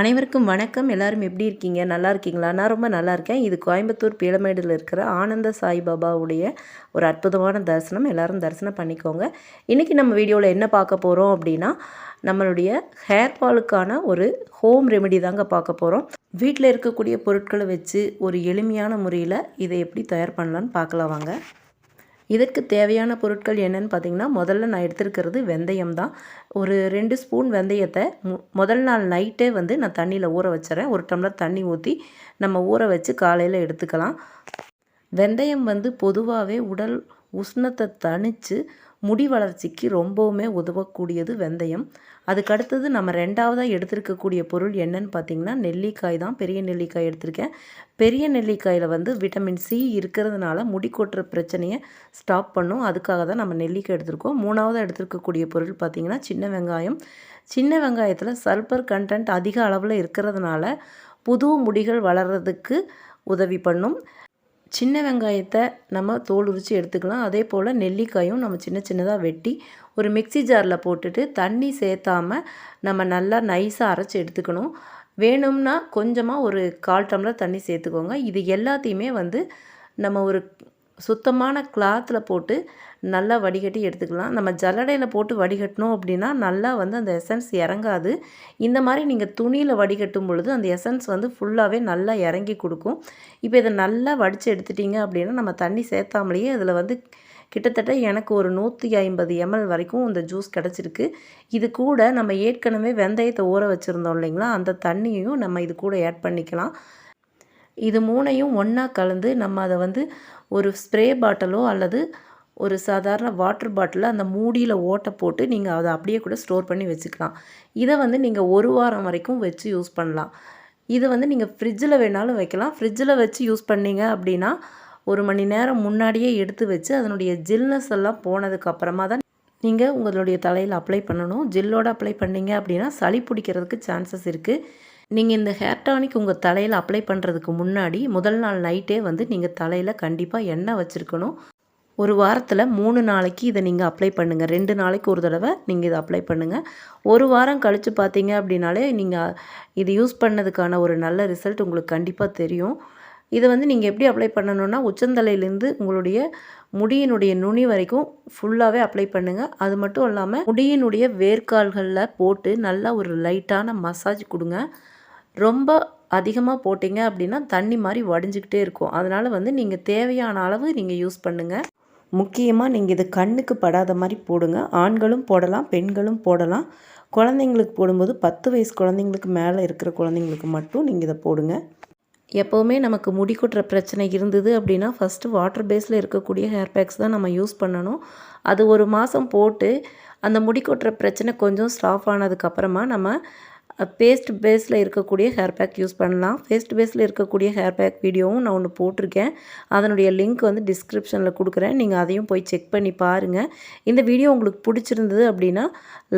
அனைவருக்கும் வணக்கம். எல்லாரும் எப்படி இருக்கீங்க? நல்லா இருக்கீங்களா? நான் ரொம்ப நல்லா இருக்கேன். இது கோயம்புத்தூர் பீளமேடில் இருக்கிற ஆனந்த சாய்பாபாவுடைய ஒரு அற்புதமான தரிசனம். எல்லாரும் தரிசனம் பண்ணிக்கோங்க. இன்றைக்கி நம்ம வீடியோவில் என்ன பார்க்க போகிறோம் அப்படின்னா நம்மளுடைய ஹேர் ஃபாலுக்கான ஒரு ஹோம் ரெமெடி தாங்க பார்க்க போகிறோம் வீட்டில் இருக்கக்கூடிய பொருட்களை வச்சு ஒரு எளிமையான முறையில் இதை எப்படி தயார் பண்ணலான்னு பார்க்கலாம் வாங்க. இதற்கு தேவையான பொருட்கள் என்னென்னு பார்த்தீங்கன்னா முதல்ல நான் எடுத்துருக்கிறது வெந்தயம் தான். ஒரு ரெண்டு ஸ்பூன் வெந்தயத்தை மு முதல் நாள் நைட்டே வந்து நான் தண்ணியில் ஊற வச்சுறேன். ஒரு டம்ளர் தண்ணி ஊற்றி நம்ம ஊற வச்சு காலையில் எடுத்துக்கலாம். வெந்தயம் வந்து பொதுவாகவே உடல் உஷ்ணத்தை தணித்து முடி வளர்ச்சிக்கு ரொம்பவுமே உதவக்கூடியது வெந்தயம். அதுக்கடுத்தது நம்ம ரெண்டாவதாக எடுத்திருக்கக்கூடிய பொருள் என்னன்னு பார்த்திங்கன்னா நெல்லிக்காய் தான். பெரிய நெல்லிக்காய் எடுத்திருக்கேன். பெரிய நெல்லிக்காயில் வந்து விட்டமின் சி இருக்கிறதுனால முடி கொட்டுற பிரச்சனையை ஸ்டாப் பண்ணும். அதுக்காக தான் நம்ம நெல்லிக்காய் எடுத்திருக்கோம். மூணாவதாக எடுத்திருக்கக்கூடிய பொருள் பார்த்திங்கன்னா சின்ன வெங்காயம். சின்ன வெங்காயத்தில் சல்பர் கண்டென்ட் அதிக அளவில் இருக்கிறதுனால புது முடிகள் வளர்கிறதுக்கு உதவி பண்ணும். சின்ன வெங்காயத்தை நம்ம தோல் உரித்து எடுத்துக்கலாம். அதே போல் நெல்லிக்காயும் நம்ம சின்ன சின்னதாக வெட்டி ஒரு மிக்சி ஜாரில் போட்டுட்டு தண்ணி சேர்த்தாம நம்ம நல்லா நைஸாக அரைச்சி எடுத்துக்கணும். வேணும்னா கொஞ்சமாக ஒரு கால் டம்ளர் தண்ணி சேர்த்துக்கோங்க. இது எல்லாத்தையுமே வந்து நம்ம ஒரு சுத்தமான கிளாத்தில் போட்டு நல்லா வடிகட்டி எடுத்துக்கலாம். நம்ம ஜல்லடையில் போட்டு வடிகட்டினோம் அப்படின்னா நல்லா வந்து அந்த எசன்ஸ் இறங்காது. இந்த மாதிரி நீங்கள் துணியில் வடிகட்டும் பொழுது அந்த எசன்ஸ் வந்து ஃபுல்லாகவே நல்லா இறங்கி கொடுக்கும். இப்போ இதை நல்லா வடித்து எடுத்துட்டிங்க அப்படின்னா நம்ம தண்ணி சேர்த்தாமலேயே அதில் வந்து கிட்டத்தட்ட எனக்கு ஒரு நூற்றி ஐம்பது எம்எல் வரைக்கும் இந்த ஜூஸ் கிடச்சிருக்கு. இது கூட நம்ம ஏற்கனவே வெந்தயத்தை ஊற வச்சுருந்தோம் இல்லைங்களா? அந்த தண்ணியையும் நம்ம இது கூட ஆட் பண்ணிக்கலாம். இது மூணையும் ஒன்றா கலந்து நம்ம அதை வந்து ஒரு ஸ்ப்ரே பாட்டிலோ அல்லது ஒரு சாதாரண வாட்டர் பாட்டிலில் அந்த மூடியில் ஓட்டை போட்டு நீங்கள் அதை அப்படியே கூட ஸ்டோர் பண்ணி வச்சுக்கலாம். இதை வந்து நீங்கள் ஒரு வாரம் வரைக்கும் வச்சு யூஸ் பண்ணலாம். இதை வந்து நீங்கள் ஃப்ரிட்ஜில் வேணாலும் வைக்கலாம். ஃப்ரிட்ஜில் வச்சு யூஸ் பண்ணீங்க அப்படின்னா ஒரு மணி நேரம் முன்னாடியே எடுத்து வச்சு அதனுடைய ஜில்னஸ் எல்லாம் போனதுக்கப்புறமா தான் நீங்கள் உங்களுடைய தலையில் அப்ளை பண்ணணும். ஜில்லோடு அப்ளை பண்ணீங்க அப்படின்னா சளி பிடிக்கிறதுக்கு சான்சஸ் இருக்குது நீங்கள் இந்த ஹேர் டானிக் உங்கள் தலையில் அப்ளை பண்ணுறதுக்கு முன்னாடி முதல் நாள் நைட்டே வந்து நீங்கள் தலையில் கண்டிப்பாக எண்ணெய் வச்சுருக்கணும். ஒரு வாரத்தில் மூணு நாளைக்கு இதை நீங்கள் அப்ளை பண்ணுங்கள் ரெண்டு நாளைக்கு ஒரு தடவை நீங்கள் இதை அப்ளை பண்ணுங்கள் ஒரு வாரம் கழித்து பார்த்தீங்க அப்படின்னாலே நீங்கள் இது யூஸ் பண்ணதுக்கான ஒரு நல்ல ரிசல்ட் உங்களுக்கு கண்டிப்பாக தெரியும். இதை வந்து நீங்கள் எப்படி அப்ளை பண்ணணுன்னா உச்சந்தலையிலேருந்து உங்களுடைய முடியினுடைய நுனி வரைக்கும் ஃபுல்லாகவே அப்ளை பண்ணுங்கள் அது மட்டும் இல்லாமல் முடியினுடைய வேர்க்கால்களில் போட்டு நல்லா ஒரு லைட்டான மசாஜ் கொடுங்க. ரொம்ப அதிகமாக போட்டிங்க அப்படின்னா தண்ணி மாதிரி வடிஞ்சிக்கிட்டே இருக்கும். அதனால் வந்து நீங்கள் தேவையான அளவு நீங்கள் யூஸ் பண்ணுங்கள் முக்கியமாக நீங்கள் இது கண்ணுக்கு படாத மாதிரி போடுங்க. ஆண்களும் போடலாம் பெண்களும் போடலாம். குழந்தைங்களுக்கு போடும்போது பத்து வயசு குழந்தைங்களுக்கு மேலே இருக்கிற குழந்தைங்களுக்கு மட்டும் நீங்கள் இதை போடுங்க. எப்போவுமே நமக்கு முடி கொட்டுற பிரச்சனை இருந்தது அப்படின்னா ஃபஸ்ட்டு வாட்டர் பேஸில் இருக்கக்கூடிய ஹேர் பேக்ஸ் தான் நம்ம யூஸ் பண்ணணும். அது ஒரு மாதம் போட்டு அந்த முடி கொட்டுற பிரச்சனை கொஞ்சம் ஸ்டாஃப் ஆனதுக்கப்புறமா நம்ம பேஸ்ட் பேஸில் இருக்கக்கூடிய ஹேர் பேக் யூஸ் பண்ணலாம். பேஸ்ட் பேஸில் இருக்கக்கூடிய ஹேர் பேக் வீடியோவும் நான் ஒன்று போட்டிருக்கேன். அதனுடைய லிங்க் வந்து டிஸ்கிரிப்ஷனில் கொடுக்குறேன். நீங்கள் அதையும் போய் செக் பண்ணி பாருங்கள் இந்த வீடியோ உங்களுக்கு பிடிச்சிருந்தது அப்படின்னா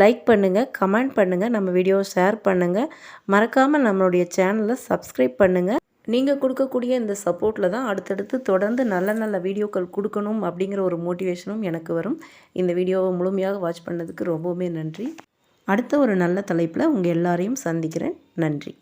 லைக் பண்ணுங்கள் கமெண்ட் பண்ணுங்கள் நம்ம வீடியோவை ஷேர் பண்ணுங்கள் மறக்காமல் நம்மளுடைய சேனலை சப்ஸ்கிரைப் பண்ணுங்கள் நீங்கள் கொடுக்கக்கூடிய இந்த சப்போர்ட்டில் தான் அடுத்தடுத்து தொடர்ந்து நல்ல நல்ல வீடியோக்கள் கொடுக்கணும் அப்படிங்கிற ஒரு மோட்டிவேஷனும் எனக்கு வரும். இந்த வீடியோவை முழுமையாக வாட்ச் பண்ணதுக்கு ரொம்பவுமே நன்றி. அடுத்த ஒரு நல்ல தலைப்பில் உங்கள் எல்லாரையும் சந்திக்கிறேன். நன்றி.